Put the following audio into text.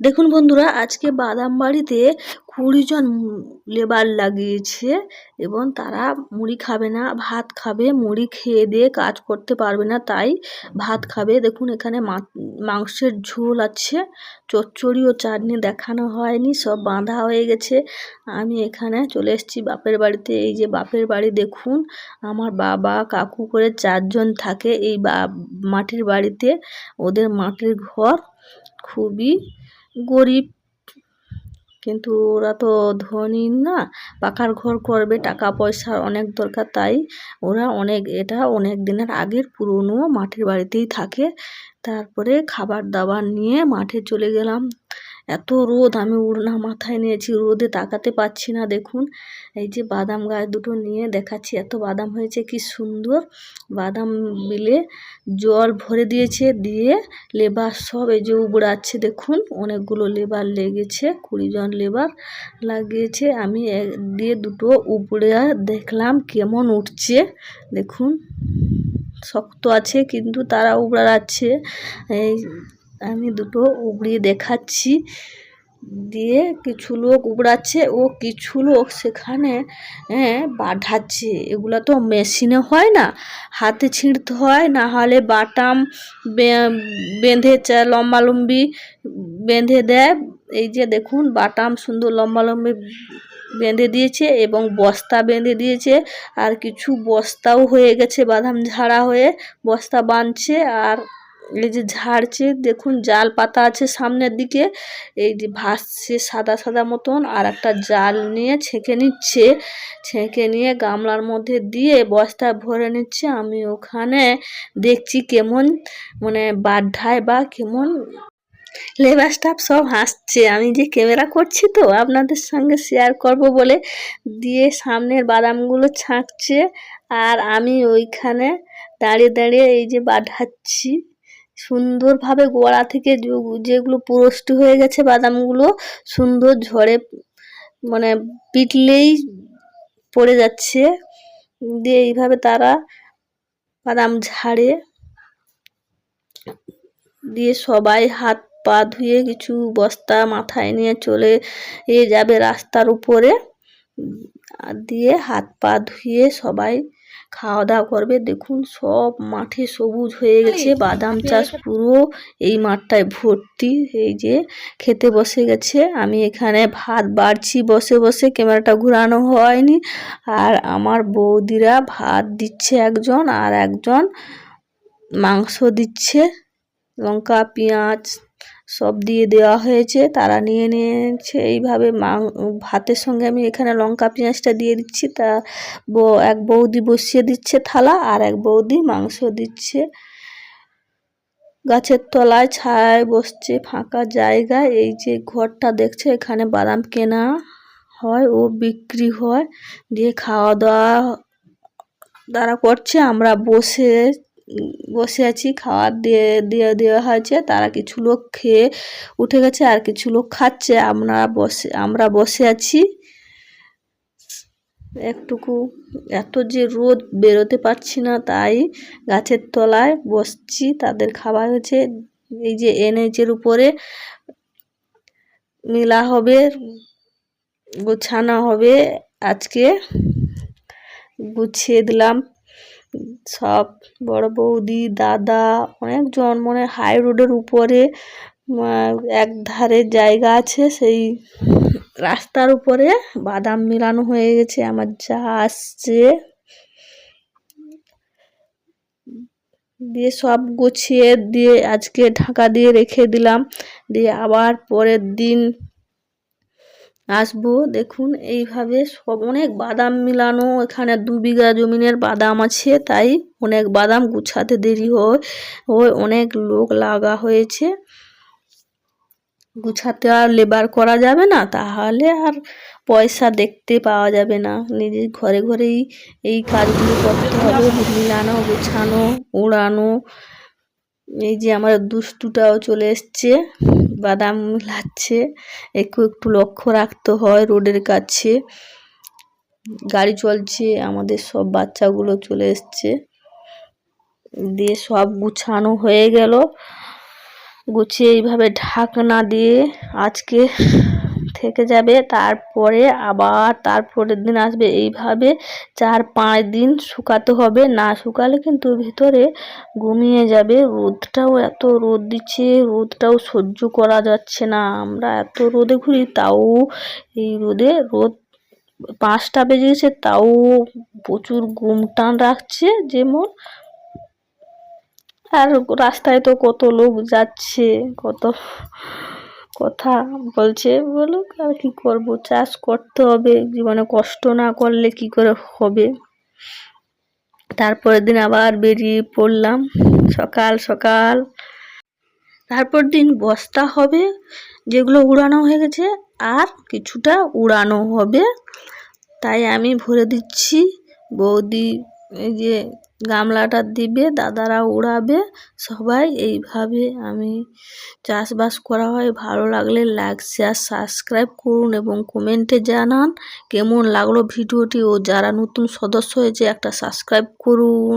দেখুন বন্ধুরা, আজকে বাদাম বাড়িতে কুড়ি জন লেবার লাগিয়েছে এবং তারা মুড়ি খাবে না, ভাত খাবে, মুড়ি খেয়ে দিয়ে কাজ করতে পারবে না, তাই ভাত খাবে। দেখুন এখানে মাংসের ঝোল আছে, চচ্চড়ি ও চাটনি দেখানো হয়নি, সব বাঁধা হয়ে গেছে। আমি এখানে চলে এসেছি বাপের বাড়িতে, এই যে বাপের বাড়ি দেখুন, আমার বাবা, কাকু করে চারজন থাকে এই মাটির বাড়িতে, ওদের মাটির ঘর খুবই গরিব, কিন্তু ওরা তো ধনী না। পাকার ঘর করবে, টাকা পয়সার অনেক দরকার, তাই ওরা অনেক, এটা অনেক দিনের আগের, পুরনো মাঠের বাড়িতেই থাকে। তারপরে খাবার দাবার নিয়ে মাঠে চলে গেলাম। এত রোদ, আমি উড়না মাথায় নিয়েছি, রোদে তাকাতে পাচ্ছি না, দেখুন। এই যে বাদাম গাছ দুটো নিয়ে দেখাচ্ছি, এত বাদাম হয়েছে, কি সুন্দর। বাদাম বিলে জল ভরে দিয়েছে, দিয়ে লেবার সব এই যে উবড়াচ্ছে, দেখুন। অনেকগুলো লেবার লেগেছে কুড়িজন লেবার লাগিয়েছে, আমি দিয়ে দুটো উপড়ে দেখলাম, কেমন উঠছে, দেখুন। শক্ত আছে, কিন্তু তারা উবড়াচ্ছে। এই আমি দুটো উবড়িয়ে দেখাচ্ছি। দিয়ে কিছু লোক উবড়াচ্ছে ও কিছু লোক সেখানে হ্যাঁ বাঁধাচ্ছে। এগুলো তো মেশিনে হয় না। হাতে ছিঁড়তে হয়, না হলে বাটাম বেঁধে লম্বা লম্বি বেঁধে দেয়। এই যে দেখুন, বাটাম সুন্দর লম্বা লম্বি বেঁধে দিয়েছে এবং বস্তা বেঁধে দিয়েছে। আর কিছু বস্তাও হয়ে গেছে, বাদাম ঝাড়া হয়ে বস্তা বাঁধছে। আর এই যে ঝাড়ছে, দেখুন জাল পাতা আছে সামনের দিকে। এই যে ভাসছে সাদা সাদা মতন, আর একটা জাল নিয়ে ছেঁকে নিচ্ছে। ছেঁকে নিয়ে গামলার মধ্যে দিয়ে বস্তা ভরে নিচ্ছে। আমি ওখানে দেখছি কেমন মানে বাড্ঢায় বা কেমন লেবার স্টাফ সব হাসছে। আমি যে ক্যামেরা করছি তো, আপনাদের সঙ্গে শেয়ার করব বলে দিয়ে সামনের বাদামগুলো ছাঁকছে। আর আমি ওইখানে দাঁড়িয়ে দাঁড়িয়ে এই যে বাঢাচ্ছি সুন্দরভাবে গোড়া থেকে যেগুলো পুরষ্টি হয়ে গেছে বাদামগুলো সুন্দর ঝড়ে মানে পিটলেই পড়ে যাচ্ছে। দিয়ে এইভাবে তারা বাদাম ঝাড়ে। দিয়ে সবাই হাত পা ধুয়ে কিছু বস্তা মাথায় নিয়ে চলে এ যাবে রাস্তার উপরে। দিয়ে হাত পা ধুয়ে সবাই খাওয়া দাওয়া করবে। দেখুন সব মাঠে সবুজ হয়ে গেছে। বাদাম চাষ পুরো এই মাঠটায় ভর্তি। এই যে খেতে বসে গেছে। আমি এখানে ভাত বাড়ছি বসে বসে। ক্যামেরাটা ঘুরানো হয়নি। আর আমার বৌদিরা ভাত দিচ্ছে একজন আর একজন মাংস দিচ্ছে। লঙ্কা পেঁয়াজ সব দিয়ে দেওয়া হয়েছে, তারা নিয়ে নিয়েছে। এইভাবে মা, ভাতের সঙ্গে আমি এখানে লঙ্কা পেঁয়াজটা দিয়ে দিচ্ছি। তা এক বৌদি বসিয়ে দিচ্ছে থালা আর এক বৌদি মাংস দিচ্ছে। গাছের তলায় ছায় বসছে, ফাঁকা জায়গা এই যে ঘরটা দেখছে, এখানে বাদাম কেনা হয় ও বিক্রি হয়। দিয়ে খাওয়া দাওয়া তারা করছে। আমরা বসে বসে আছি খাওয়ার দিয়ে দিয়ে, দেওয়া হয়েছে। তারা কিছু লোক খেয়ে উঠে গেছে আর কিছু লোক খাচ্ছে। আমরা বসে আমরা বসে আছি। একটুকু, এত যে রোদ বেরোতে পারছি না, তাই গাছের তলায় বসছি। তাদের খাবার হয়েছে। এই যে এনএচের উপরে মেলা হবে, গোছানো হবে। আজকে গুছিয়ে দিলাম। সব বড় বৌদি, দাদা অনেকজন মানে হাই রোডের উপরে এক ধারে জায়গা আছে, সেই রাস্তার উপরে বাদাম মেলানো হয়ে গেছে, আমার যা আসছে। দিয়ে সব গুছিয়ে দিয়ে আজকে ঢাকা দিয়ে রেখে দিলাম। দিয়ে আবার পরের দিন আসব। দেখুন, এইভাবে সব অনেক বাদাম মিলানো। এখানে দু বিঘা জমিনের বাদাম আছে, তাই অনেক বাদাম গুছাতে দেরি হয় ওই অনেক লোক লাগা হয়েছে। গুছাতে আর লেবার করা যাবে না, তাহলে আর পয়সা দেখতে পাওয়া যাবে না। নিজের ঘরে ঘরেই এই কাজগুলো করতে হবে, মিলানো, গুছানো, উড়ানো। এই যে আমার দুষ্টুটাও চলে এসছে। বাদাম লাগছে একটু একটু লক্ষ্য রাখতে হয় রোডের কাছে। গাড়ি চলছে, আমাদের সব বাচ্চাগুলো চলে এসছে। দিয়ে সব গুছানো হয়ে গেল। গুছিয়ে এইভাবে ঢাকনা দিয়ে আজকে থেকে যাবে, তারপরে আবার তারপরের দিন আসবে। এইভাবে চার পাঁচ দিন শুকাতে হবে। না শুকালে কিন্তু ভিতরে ঘুমিয়ে যাবে। রোদটাও এত রোদ দিচ্ছে, রোদটাও সহ্য করা যাচ্ছে না। আমরা এত রোদে ঘুরি, তাও এই রোদে রোদ পাঁচটা বেজে গেছে, তাও প্রচুর গুম টান রাখছে যেমন আর রাস্তায় তো কত লোক যাচ্ছে, কত কথা বলছে, বলুক আর কি করব? চাষ করতে হবে, জীবনে কষ্ট না করলে কি করে হবে? তারপরের দিন আবার বেরিয়ে পড়লাম, সকাল সকাল। তারপর দিন বস্তা হবে, যেগুলো উড়ানো হয়ে গেছে, আর কিছুটা উড়ানো হবে। তাই আমি ভরে দিচ্ছি, বৌদি, এই যে গামলাটা দিবে, দাদারা উড়াবে, সবাই এইভাবে আমি চাষবাস করা হয়। ভালো লাগলে লাইক শেয়ার সাবস্ক্রাইব করুন এবং কমেন্টে জানান কেমন লাগল ভিডিওটি। ও যারা নতুন সদস্য হয়েছে একটা সাবস্ক্রাইব করুন।